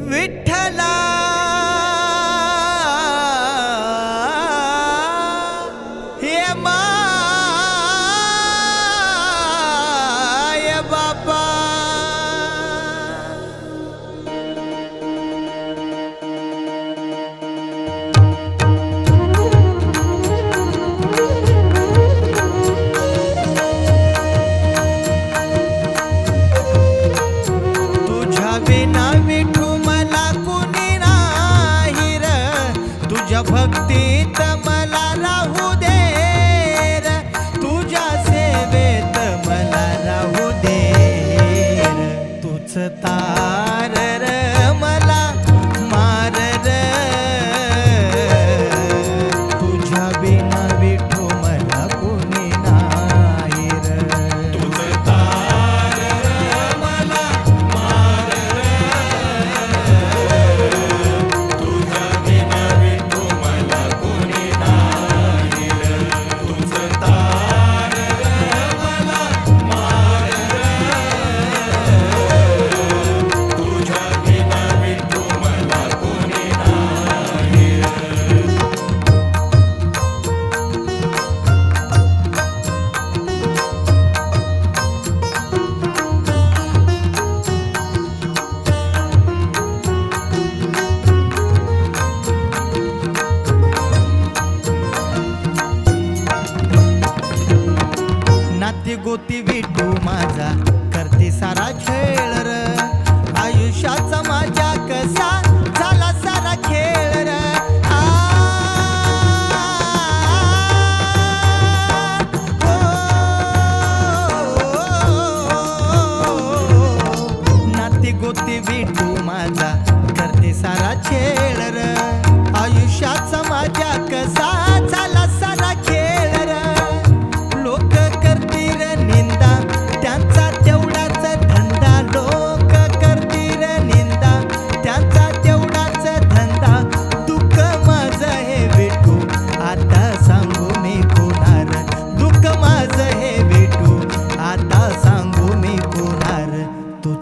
विठ्ठला मध्ये गोती विटू माझा. करते सारा खेळ र. आयुष्याचा माझ्या कसा झाला सारा खेळ र. हो. नाती गोती विटू माझा. करते सारा खेळ र. आयुष्याचा माझ्या कसा झाला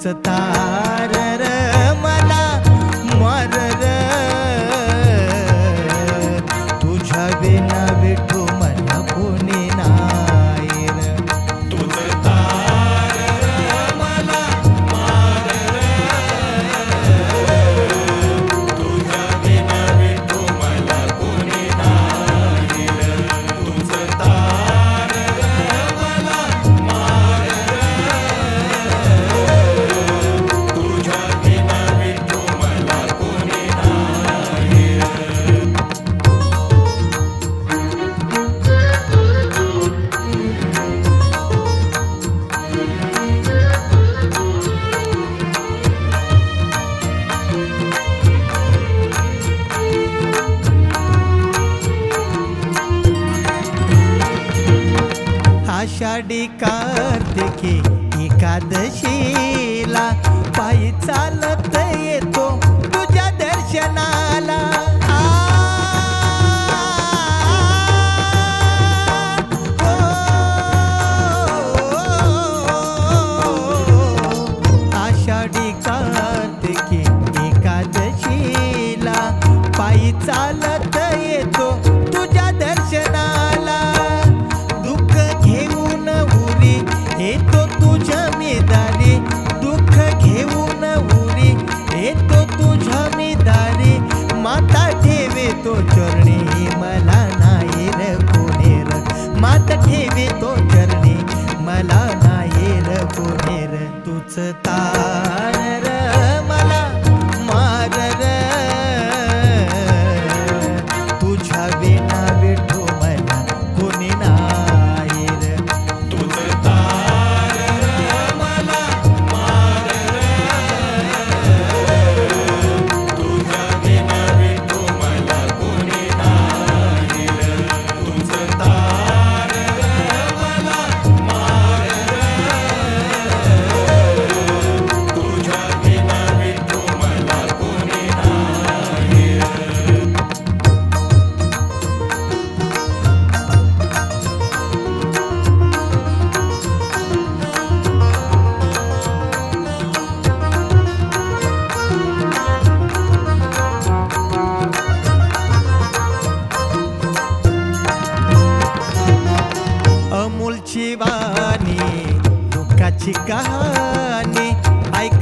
सतार आषाढी कार्तिकी एकादशी तुझ्या मी दारी. माता ठेवे तो चरणी. मला नाही र कोणेर माता ठेवे तो चरणी. मला नाही र कोणेर तुझ ता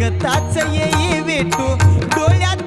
ऐकताच येई विठू. डोळ्यात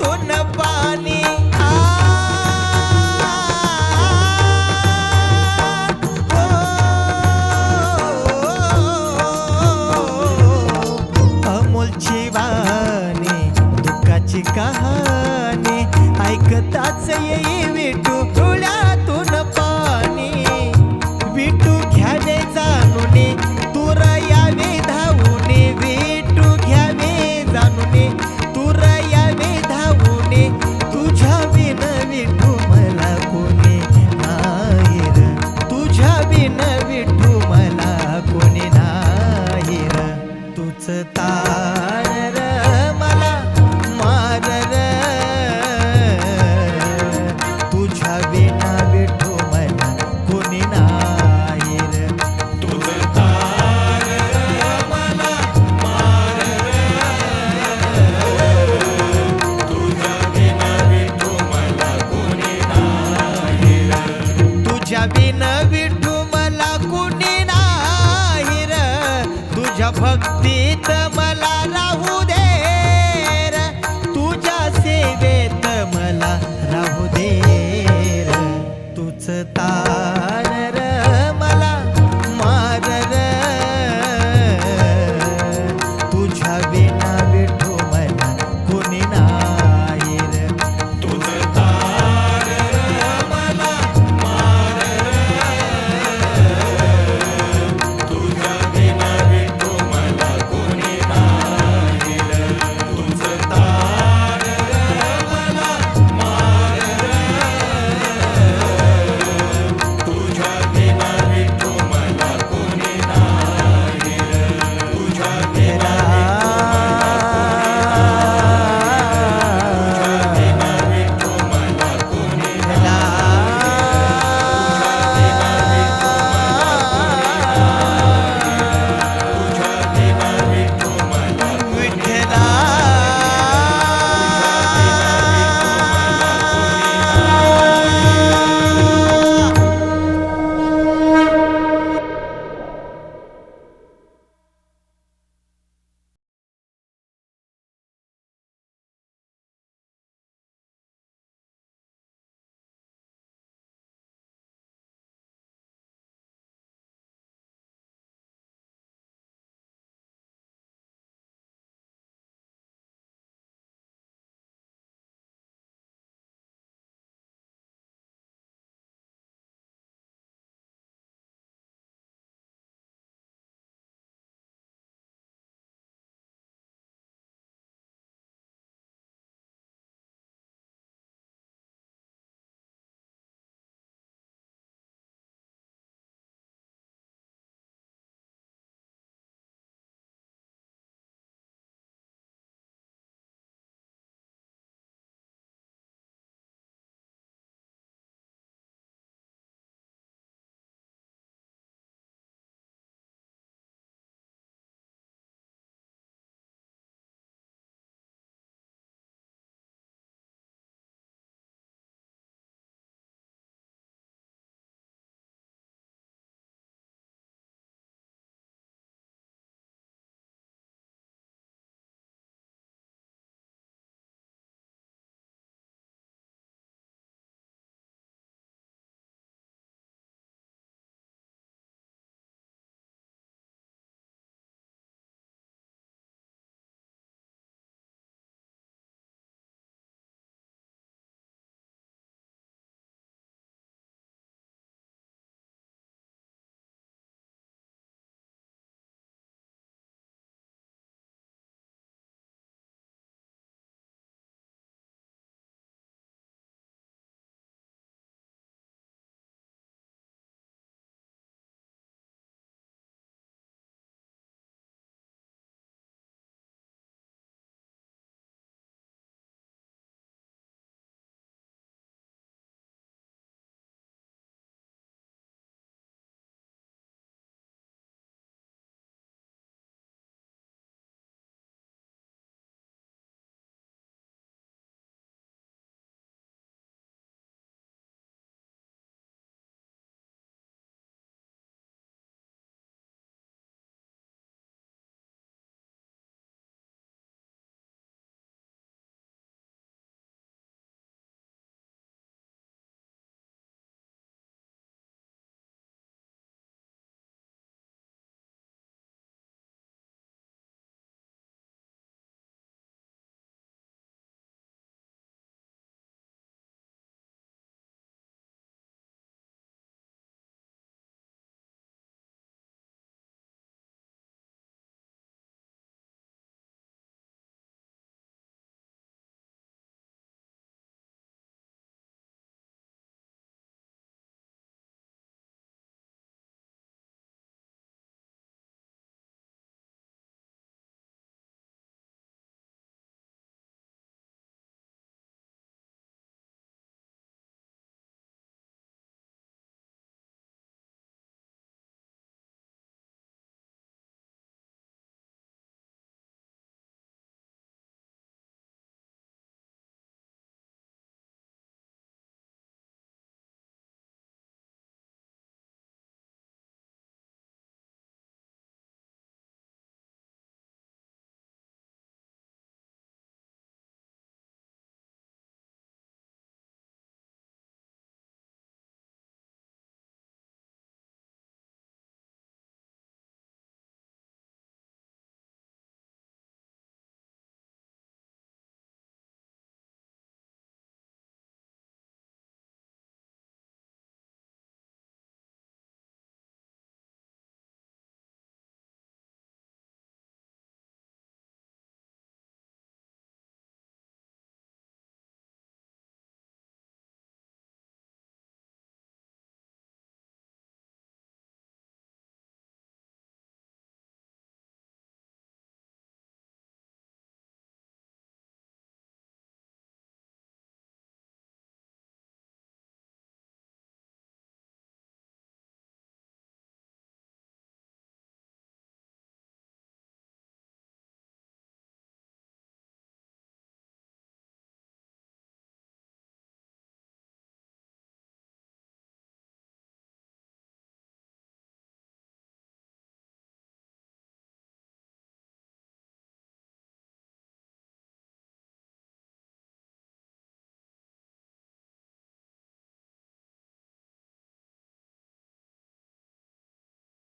भक्तीत मला राहू